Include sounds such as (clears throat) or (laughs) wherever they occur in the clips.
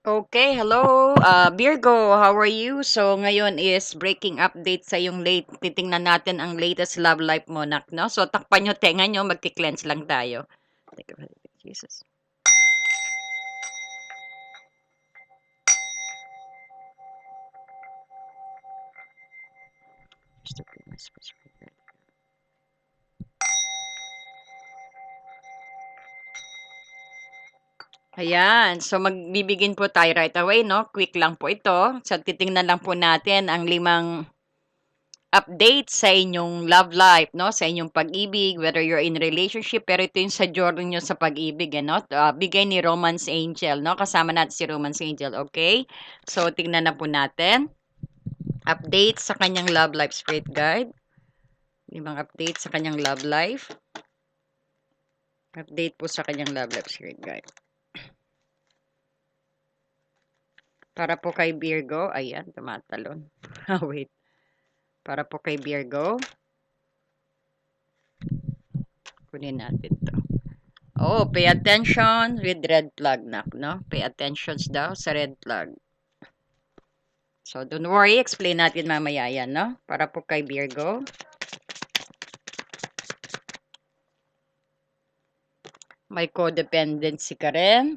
Okay, hello, uh, Virgo, how are you? So, ngayon is breaking update sa yung late. Titingnan natin ang latest love life mo, nak, no? So, takpan nyo tenga nyo, magki-cleanse lang tayo. Thank you, Jesus. Ayan, so magbibigin po tayo right away, no? Quick lang po ito. So, titingnan lang po natin ang limang update sa inyong love life, no? Sa inyong pag-ibig, whether you're in relationship, pero ito yung sa journey nyo sa pag-ibig, ano? Uh, bigay ni Romance Angel, no? Kasama natin si Romance Angel, okay? So, tingnan na po natin. Update sa kanyang love life spirit guide. Limang update sa kanyang love life. Update po sa kanyang love life spirit guide. Para po kay Virgo, ayan, tumatalon. oh, (laughs) wait. Para po kay Virgo. Kunin natin to. Oh, pay attention with red flag na, no? Pay attention daw sa red flag. So, don't worry, explain natin mamaya yan, no? Para po kay Virgo. May codependency ka rin.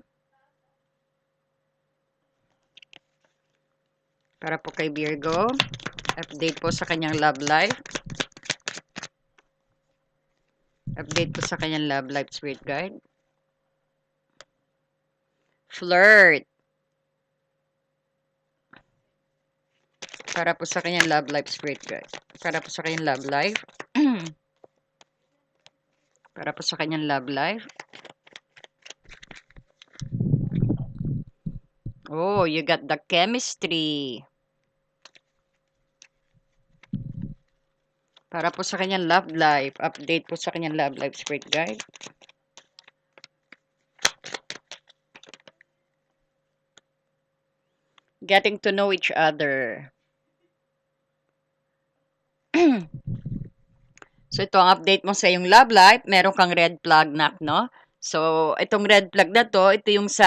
Para po kay Virgo. Update po sa kanyang love life. Update po sa kanyang love life spirit guide. Flirt. Para po sa kanyang love life spirit guide. Para po sa kanyang love life. (clears throat) Para po sa kanyang love life. Oh, you got the chemistry. Para po sa kanyang love life. Update po sa kanyang love life spirit guide. Getting to know each other. (clears throat) so, ito ang update mo sa yung love life. Meron kang red flag na, no? So, itong red flag na to, ito yung sa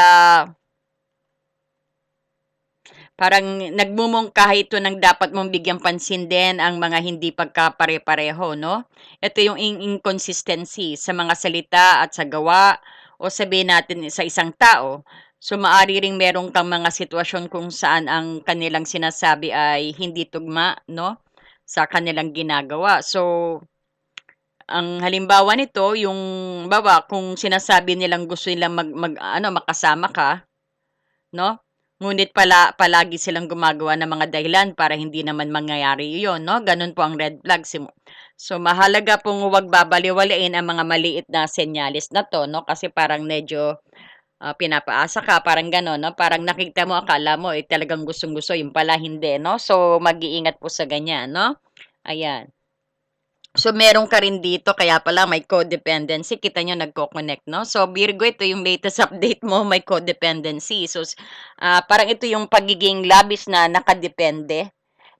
parang nagmumungkahi ito ng dapat mong bigyan pansin din ang mga hindi pagkapare-pareho, no? Ito yung inconsistency sa mga salita at sa gawa o sabihin natin sa isang tao. So, maari ring meron kang mga sitwasyon kung saan ang kanilang sinasabi ay hindi tugma, no? Sa kanilang ginagawa. So, ang halimbawa nito, yung baba, kung sinasabi nilang gusto nilang mag, mag ano, makasama ka, no? Ngunit pala palagi silang gumagawa ng mga dahilan para hindi naman mangyayari 'yon, 'no? Gano'n po ang red flag. So, mahalaga pong huwag babaliwalain ang mga maliit na senyales na 'to, 'no? Kasi parang medyo uh, pinapaasa ka, parang gano'n, 'no? Parang nakita mo, akala mo, eh, talagang gustong-gusto, yung pala hindi, 'no? So, mag-iingat po sa ganyan, 'no? Ayan. So, meron ka rin dito, kaya pala may codependency. Kita nyo, nagko-connect, no? So, Virgo, ito yung latest (laughs) update mo, may codependency. So, uh, parang ito yung pagiging labis na nakadepende,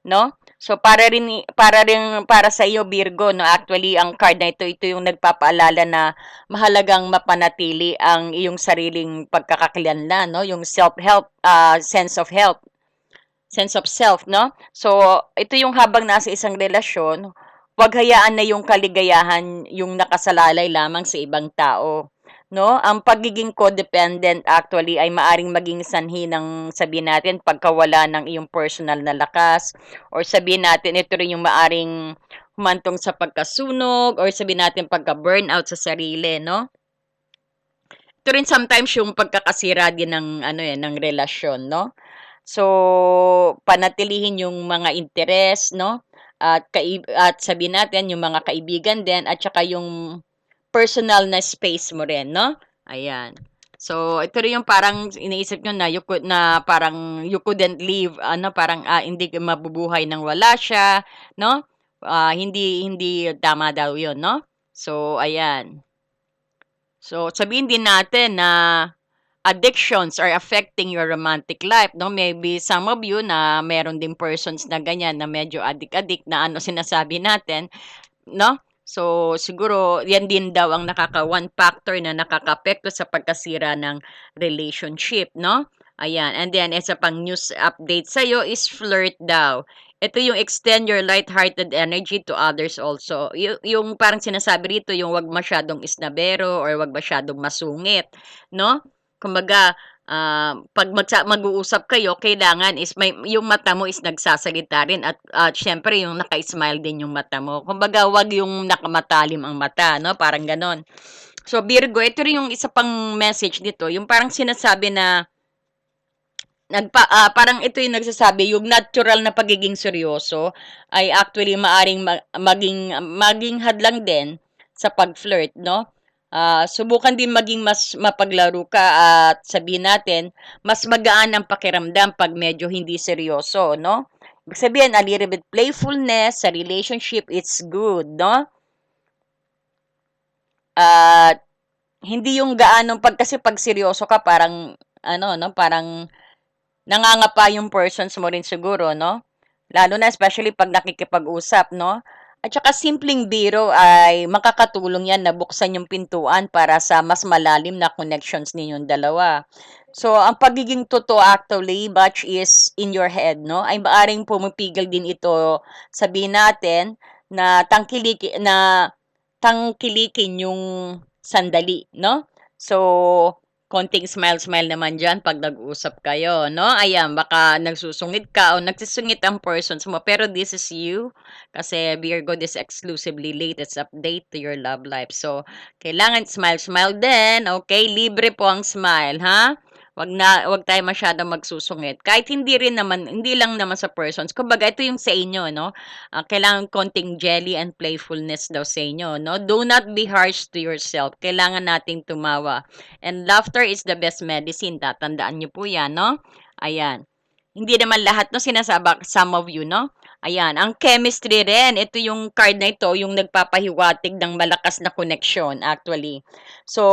no? So, para rin, para rin, para sa iyo, Virgo, no? Actually, ang card na ito, ito yung nagpapaalala na mahalagang mapanatili ang iyong sariling pagkakakilanlan, no? Yung self-help, uh, sense of help, sense of self, no? So, ito yung habang nasa isang relasyon, Huwag hayaan na yung kaligayahan yung nakasalalay lamang sa ibang tao. No? Ang pagiging codependent actually ay maaring maging sanhi ng sabihin natin pagkawala ng iyong personal na lakas or sabihin natin ito rin yung maaring humantong sa pagkasunog or sabihin natin pagka-burnout sa sarili, no? Ito rin sometimes yung pagkakasira din ng ano yan, ng relasyon, no? So, panatilihin yung mga interes, no? At kaib at sabihin natin yung mga kaibigan din at saka yung personal na space mo rin, no? Ayan. So, ito rin yung parang iniisip nyo na you could, na parang you couldn't live, ano, parang uh, hindi mabubuhay nang wala siya, no? Uh, hindi, hindi tama daw yun, no? So, ayan. So, sabihin din natin na addictions are affecting your romantic life, no? Maybe some of you na meron din persons na ganyan na medyo addict-addict na ano sinasabi natin, no? So, siguro, yan din daw ang nakaka one factor na nakakapekto sa pagkasira ng relationship, no? Ayan, and then isa pang news update sa'yo is flirt daw. Ito yung extend your light-hearted energy to others also. Yu yung parang sinasabi rito yung 'wag masyadong isnabero or 'wag masyadong masungit, 'no? Kumbaga, ah, 'pag magsa mag-uusap kayo kailangan is may yung mata mo is nagsasalita rin at at siyempre yung naka-smile din yung mata mo. Kumbaga 'wag yung nakamatalim ang mata 'no, parang gano'n. So, Virgo, ito rin yung isa pang message dito, yung parang sinasabi na nagpa ah, parang ito yung nagsasabi yung natural na pagiging seryoso ay actually maaring ma maging maging hadlang din sa pag-flirt 'no? Ah, subukan din maging mas mapaglaro ka at sabihin natin mas magaan ang pakiramdam 'pag medyo hindi seryoso 'no? Ibig sabihin a little bit playfulness sa relationship, it's good 'no? At hindi yung gaanong 'pag kasi 'pag seryoso ka parang ano 'no, parang nangangapa yung persons mo rin siguro 'no? Lalo na especially 'pag nakikipag-usap 'no? At saka simpleng biro ay makakatulong 'yan na buksan yung pintuan para sa mas malalim na connections ninyong dalawa. So, ang pagiging totoo actually batch is in your head 'no, ay maaaring pumipigil din ito sabihin natin na tangkiliki na tangkilikin yung sandali 'no? So, konting smile-smile naman diyan 'pag nag-usap kayo 'no? Ayan, baka nagsusungit ka o nagsusungit ang persons mo pero this is you kasi Virgo, this exclusively latest update to your love life. So, kailangan smile-smile din, okey? Libre po ang smile, ha? 'Wag na 'wag tayong masyadong magsusungit. Kahit hindi rin naman hindi lang naman sa persons, kumbaga ito yung sa inyo 'no? Ah, kailangan konting jelly and playfulness daw sa inyo 'no? Do not be harsh to yourself, kailangan nating tumawa. And laughter is the best medicine, tatandaan niyo po 'yan 'no? Ayan. Hindi naman lahat 'no, sinasaba some of you 'no? Ayan, ang chemistry rin, ito yung card na ito yung nagpapahiwatig ng malakas na connection actually. So,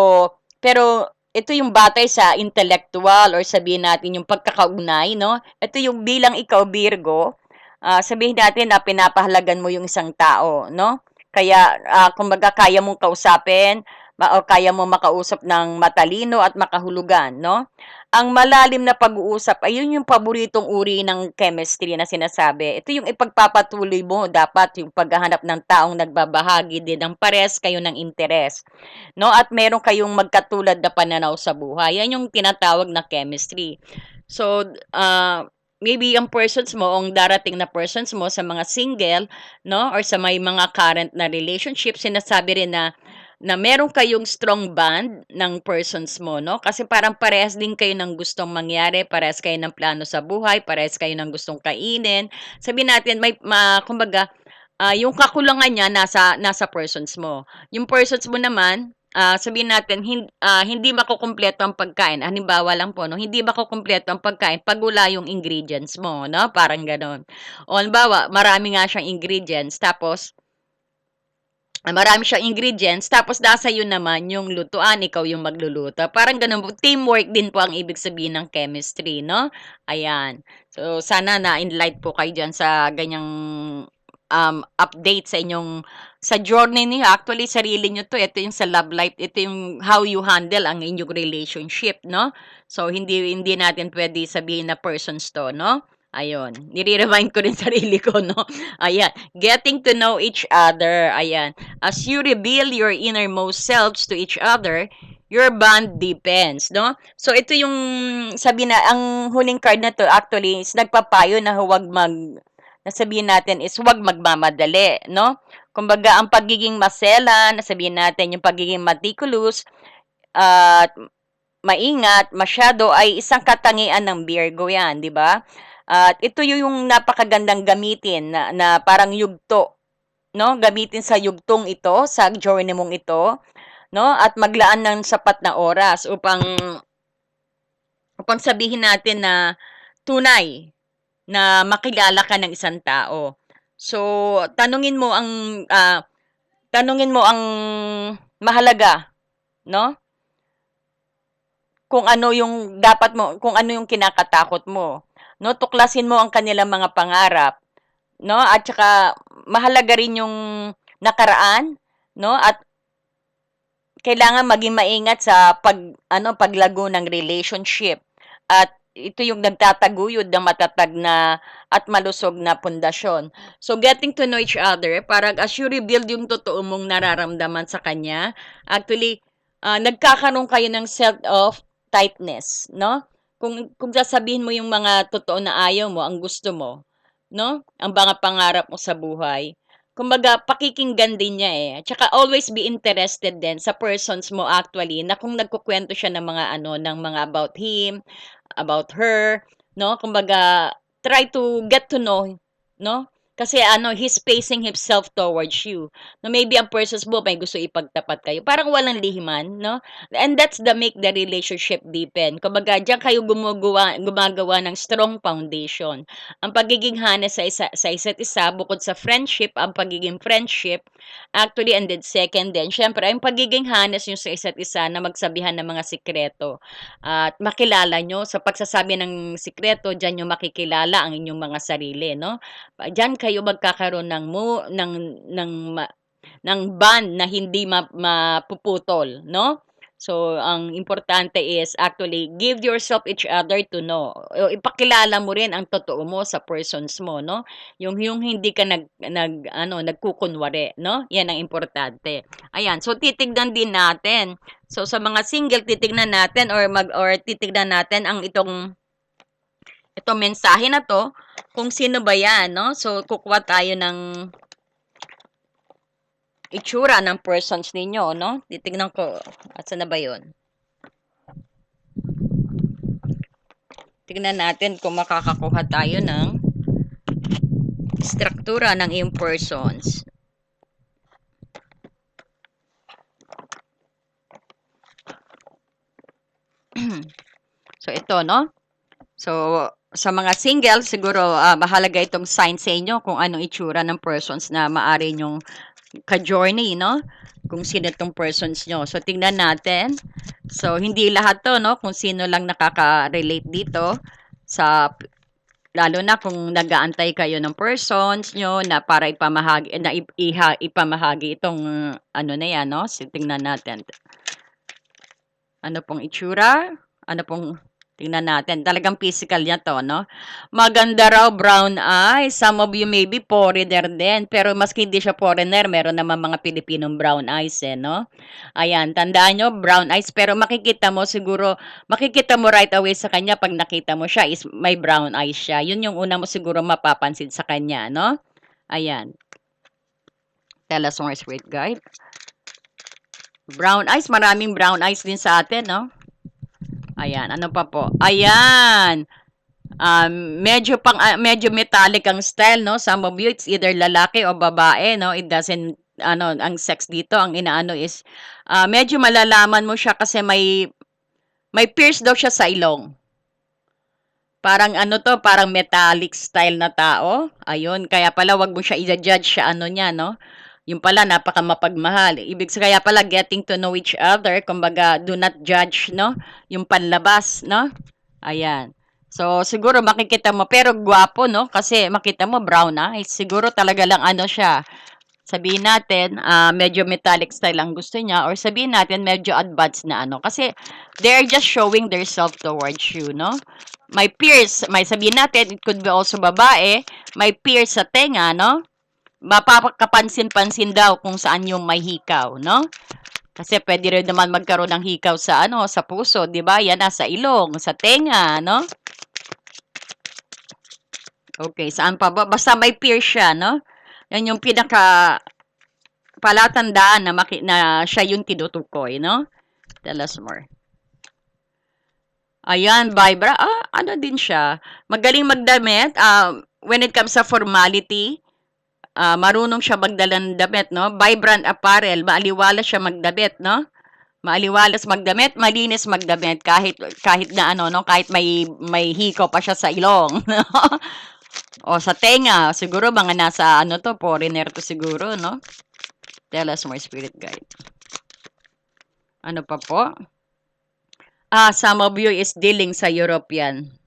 pero ito yung batay sa intellectual or sabihin natin yung pagkakaugnay 'no? Ito yung bilang ikaw Virgo, ah, sabihin natin na pinapahalagan mo yung isang tao 'no? Kaya, ah, kumbaga kaya mong kausapin o kaya mong makausap ng matalino at makahulugan 'no? Ang malalim na pag-uusap ay yun yung paboritong uri ng chemistry na sinasabi. Ito yung ipagpapatuloy mo dapat yung paghahanap ng taong nagbabahagi din ng parehas kayo ng interes 'no, at meron kayong magkatulad na pananaw sa buhay. Yan yung tinatawag na chemistry. So, ah, maybe ang persons mo ang darating na persons mo sa mga single 'no, or sa may mga current na relationship, sinasabi rin na na meron kayong strong bond ng persons mo 'no, kasi parang parehas din kayo ng gustong mangyari, parehas kayo ng plano sa buhay, parehas kayo ng gustong kainin. Sabihin natin may ma kumbaga, ah, yung kakulangan niya nasa nasa persons mo. Yung persons mo naman, ah, sabihin natin hin ah, hindi makukumpleto ang pagkain, halimbawa lang po 'no, hindi makukumpleto ang pagkain 'pag wala yung ingredients mo 'no, parang gano'n. O halimbawa, marami nga siyang ingredients tapos marami siyang ingredients tapos nasa iyo naman yung lutuan, ikaw yung magluluto. Parang gano'n po, teamwork din po ang ibig sabihin ng chemistry 'no, ayan. So, sana na-enlight po kayo diyan sa ganiyang, um, update sa inyong sa journey niyo. Actually sarili niyo 'to, ito yung sa love life, ito yung how you handle ang inyong relationship 'no. So, hindi hindi natin puwede sabihin na persons 'to 'no, ayun. Nire-remind ko rin (laughs) sarili ko 'no, ayan. Getting to know each other, ayan. As you reveal your innermost selves to each other, your bond deepens 'no. So, ito yung sabihin na ang huling card na 'to actually is nagpapayo na huwag mag na sabihin natin is huwag magmamadali 'no. Kumbaga ang pagiging maselan, sabihin natin yung pagiging meticulous at maingat masyado ay isang katangian ng Virgo 'yan, 'di ba? At ito yung napakagandang gamitin na na parang yugto 'no, gamitin sa yugtong ito, sa journey mong ito 'no, at maglaan ng sapat na oras upang upang sabihin natin na tunay na makilala ka ng isang tao. So, tanungin mo ang, ah, tanungin mo ang mahalaga 'no? Kung ano yung dapat mo kung ano yung kinakatakot mo 'no, tuklasin mo ang kanilang mga pangarap 'no, at saka mahalaga rin yung nakaraan 'no, at kailangan maging maingat sa pag ano, paglago ng relationship at ito yung nagtataguyod ng matatag na at malusog na pundasyon. So, getting to know each other, parang as you rebuild yung totoo mong nararamdaman sa kanya, actually, ah, nagkakaroon kayo ng self of tightness, no? Kung kung sasabihin mo yung mga totoo na ayaw mo, ang gusto mo, no? Ang mga pangarap mo sa buhay. Kumbaga, pakikinggan din niya eh. Tsaka always be interested din sa persons mo actually na kung nagkukwento siya ng mga ano, ng mga about him, about her, no? Kumbaga, try to get to know, no? Kasi ano, he's pacing himself towards you. No, maybe ang persons mo may gusto ipagtapat kayo. Parang walang lihiman, no? And that's the make the relationship deepen. Kumbaga, diyan kayo gumagawa, gumagawa ng strong foundation. Ang pagiging honest sa, isa, sa isa't isa, bukod sa friendship, ang pagiging friendship, actually, and then second din, syempre, ang pagiging honest nyo sa isa't isa na magsabihan ng mga sikreto. At makilala nyo, sa pagsasabi ng sikreto, diyan nyo makikilala ang inyong mga sarili, no? Diyan kayo magkakaroon ng mo ng ng ng bond na hindi ma, mapuputol, no? So, ang importante is actually give yourself each other to know. O, ipakilala mo rin ang totoo mo sa persons mo, no? Yung yung hindi ka nag nag ano, nagkukunwari, no? Yan ang importante. Ayan. So titignan din natin. So sa mga single titignan natin or mag or titignan natin ang itong itong mensahe na to kung sino ba yan, no? So kukuha tayo ng itsura ng persons ninyo, no? Titignan ko, asa na ba yun? Tignan natin kung makakakuha tayo ng struktura ng iyong persons. (clears throat) so, ito, no? So, sa mga single, siguro uh, mahalaga itong sign sa inyo kung anong itsura ng persons na maari nyong ka-journey, no? Kung sino itong persons nyo. So, tingnan natin. So, hindi lahat to, no? Kung sino lang nakaka-relate dito sa lalo na kung nag-aantay kayo ng persons nyo na para ipamahagi na iha, ipamahagi itong ano na yan, no? So, tingnan natin. Ano pong itsura? Ano pong Tingnan natin. Talagang physical niya to, no? Maganda raw brown eyes. Some of you may be foreigner din. Pero maski hindi siya foreigner, meron naman mga Pilipinong brown eyes, eh, no? Ayan, tandaan nyo, brown eyes. Pero makikita mo siguro, makikita mo right away sa kanya pag nakita mo siya is may brown eyes siya. Yun yung una mo siguro mapapansin sa kanya, no? Ayan. Tell us more, sweet guide. Brown eyes, maraming brown eyes din sa atin, no? Ayan, ano pa po? Ayan. Um, medyo pang uh, medyo metallic ang style, no? Some of you it's either lalaki o babae, no? It doesn't ano, ang sex dito, ang inaano is uh, medyo malalaman mo siya kasi may may pierce daw siya sa ilong. Parang ano to, parang metallic style na tao. Ayun, kaya pala wag mo siya i-judge siya ano niya, no? Yung pala, napaka mapagmahal. Ibig sabihin, kaya pala getting to know each other, kumbaga, do not judge, no? Yung panlabas, no? Ayan. So, siguro makikita mo, pero gwapo, no? Kasi makita mo, brown, ah. Siguro talaga lang ano siya. Sabihin natin, uh, medyo metallic style ang gusto niya, or sabihin natin, medyo advanced na ano. Kasi, they're just showing their self towards you, no? May pierce, may sabihin natin, it could be also babae, may pierce sa tenga, no? Mapapakapansin-pansin daw kung saan yung may hikaw, no? Kasi pwede rin naman magkaroon ng hikaw sa ano, sa puso, 'di ba? Yan nasa ilong, sa tenga, no? Okay, saan pa ba? Basta may pierce siya, no? Yan yung pinaka palatandaan na, maki, na siya yung tinutukoy, no? Tell us more. Ayan, Vibra. Ah, ano din siya. Magaling magdamit. Uh, when it comes sa formality, uh, marunong siya magdala ng damit, no? Vibrant apparel, maaliwalas siya magdamit, no? Maaliwalas magdamit, malinis magdamit kahit kahit na ano, no? Kahit may may hiko pa siya sa ilong, (laughs) no? o sa tenga, siguro mga nasa ano to, foreigner to siguro, no? Tell us more spirit guide. Ano pa po? Ah, some of you is dealing sa European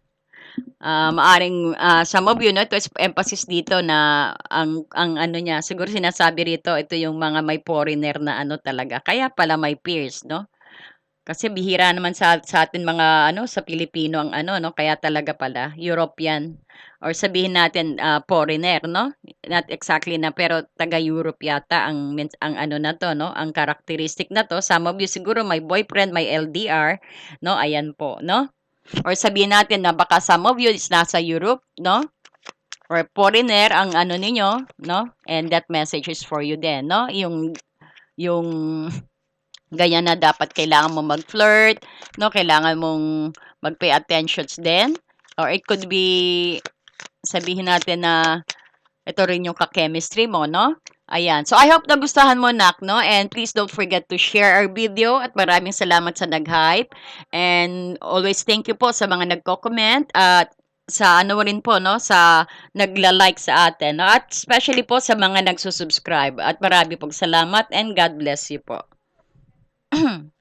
uh, maaring uh, some of you no ito is emphasis dito na ang ang ano niya siguro sinasabi rito ito yung mga may foreigner na ano talaga kaya pala may peers no Kasi bihira naman sa sa atin mga ano, sa Pilipino ang ano 'no, kaya talaga pala European or sabihin natin, ah, foreigner 'no? Not exactly na pero taga-Europe yata ang mens ang ano na 'to 'no, ang characteristic na 'to. Some of you siguro may boyfriend, may LDR 'no, ayan po 'no? Or sabihin natin na baka some of you is nasa Europe 'no? Or foreigner ang ano ninyo 'no, and that message is for you din 'no, yung yung ganyan na dapat kailangan mo mag-flirt 'no, kailangan mong mag-pay attentions din. Or it could be sabihin natin na ito rin yung ka-chemistry mo 'no, ayan. So, I hope nagustuhan mo nak 'no, and please don't forget to share our video at maraming salamat sa nag-hype. And always thank you po sa mga nagko-comment at sa ano rin po 'no, sa nagla-like sa atin 'no, at especially po sa mga nagsu-subscribe. At marami pong salamat and God bless you po. (clears throat)